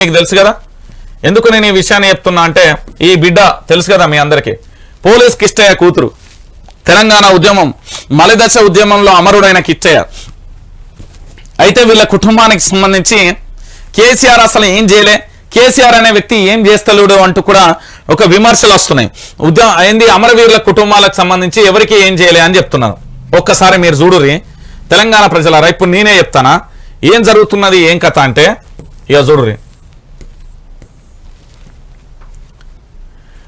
మీకు తెలుసు కదా? ఎందుకు నేను ఈ విషయాన్ని చెప్తున్నా అంటే ఈ బిడ్డ తెలుసు కదా మీ అందరికీ? పోలీస్ కిష్టయ్య కూతురు. తెలంగాణ ఉద్యమం మలిదశ ఉద్యమంలో అమరుడైన కిట్టయ్య అయితే వీళ్ళ కుటుంబానికి సంబంధించి కేసీఆర్ అసలు ఏం చేయలే? కేసీఆర్ అనే వ్యక్తి ఏం చేస్తలేడు అంటూ కూడా ఒక విమర్శలు వస్తున్నాయి. ఉద్యమం అయింది అమరవీరుల కుటుంబాలకు సంబంధించి ఎవరికి ఏం చేయలే అని చెప్తున్నారు. ఒక్కసారి మీరు చూడురి తెలంగాణ ప్రజలారా ఇప్పుడు నేనే చెప్తానా? ఏం జరుగుతున్నది? ఏం కథ అంటే ఇక చూడురి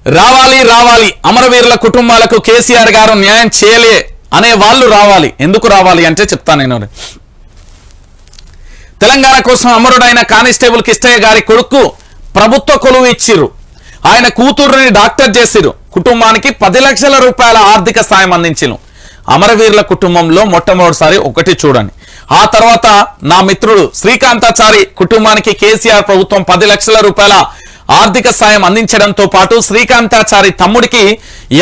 రావాలి రావాలి. అమరవీరుల కుటుంబాలకు కేసీఆర్ గారు న్యాయం చేయలే అనే వాళ్ళు రావాలి. ఎందుకు రావాలి అంటే చెప్తాను నేను. తెలంగాణ కోసం అమరుడైన కానిస్టేబుల్ కిష్టయ్య గారి కొడుకు ప్రభుత్వ కొలువు ఇచ్చిర్రు. ఆయన కూతురుని డాక్టర్ చేసిరు కుటుంబానికి పది లక్షల రూపాయల ఆర్థిక సాయం అందించిను అమరవీరుల కుటుంబంలో మొట్టమొదటిసారి ఒకటి చూడండి. ఆ తర్వాత నా మిత్రుడు శ్రీకాంతాచారి కుటుంబానికి కేసీఆర్ ప్రభుత్వం పది లక్షల రూపాయల ఆర్థిక సాయం అందించడంతో పాటు శ్రీకాంతాచారి తమ్ముడికి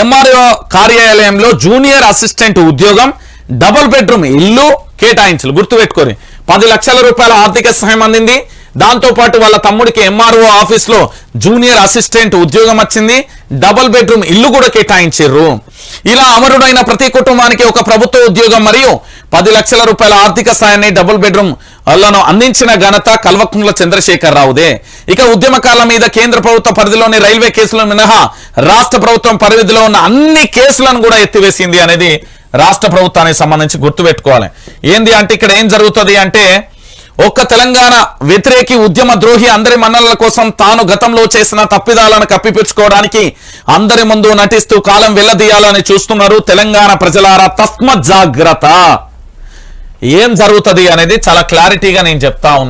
ఎంఆర్ఓ కార్యాలయంలో జూనియర్ అసిస్టెంట్ ఉద్యోగం డబుల్ బెడ్రూమ్ ఇల్లు కేటాయించలు. గుర్తుపెట్టుకొని పది లక్షల రూపాయల ఆర్థిక సహాయం అందింది. దాంతో పాటు వాళ్ళ తమ్ముడికి ఎంఆర్ఓ ఆఫీస్లో జూనియర్ అసిస్టెంట్ ఉద్యోగం వచ్చింది. డబుల్ బెడ్రూమ్ ఇల్లు కూడా కేటాయించారు ఇలా అమరుడైన ప్రతి కుటుంబానికి ఒక ప్రభుత్వ ఉద్యోగం మరియు పది లక్షల రూపాయల ఆర్థిక సాయాన్ని డబుల్ బెడ్రూమ్ లను అందించిన ఘనత కల్వకుంట్ల చంద్రశేఖర్ రావుదే ఇక ఉద్యమకాల మీద కేంద్ర ప్రభుత్వ పరిధిలోని రైల్వే కేసులను మినహా రాష్ట్ర ప్రభుత్వం పరిధిలో ఉన్న అన్ని కేసులను కూడా ఎత్తివేసింది అనేది రాష్ట్ర ప్రభుత్వానికి సంబంధించి గుర్తుపెట్టుకోవాలి. ఏంది అంటే ఇక్కడ ఏం జరుగుతుంది అంటే ఒక్క తెలంగాణ వ్యతిరేకి ఉద్యమ ద్రోహి అందరి మన్ననల కోసం తాను గతంలో చేసిన తప్పిదాలను కప్పిపుచ్చుకోవడానికి అందరి ముందు నటిస్తూ కాలం వెళ్ళదీయాలని చూస్తున్నారు తెలంగాణ ప్రజలారా తస్మ జాగ్రత్త ఏం జరుగుతుంది అనేది చాలా క్లారిటీగా నేను చెప్తా ఉన్నా.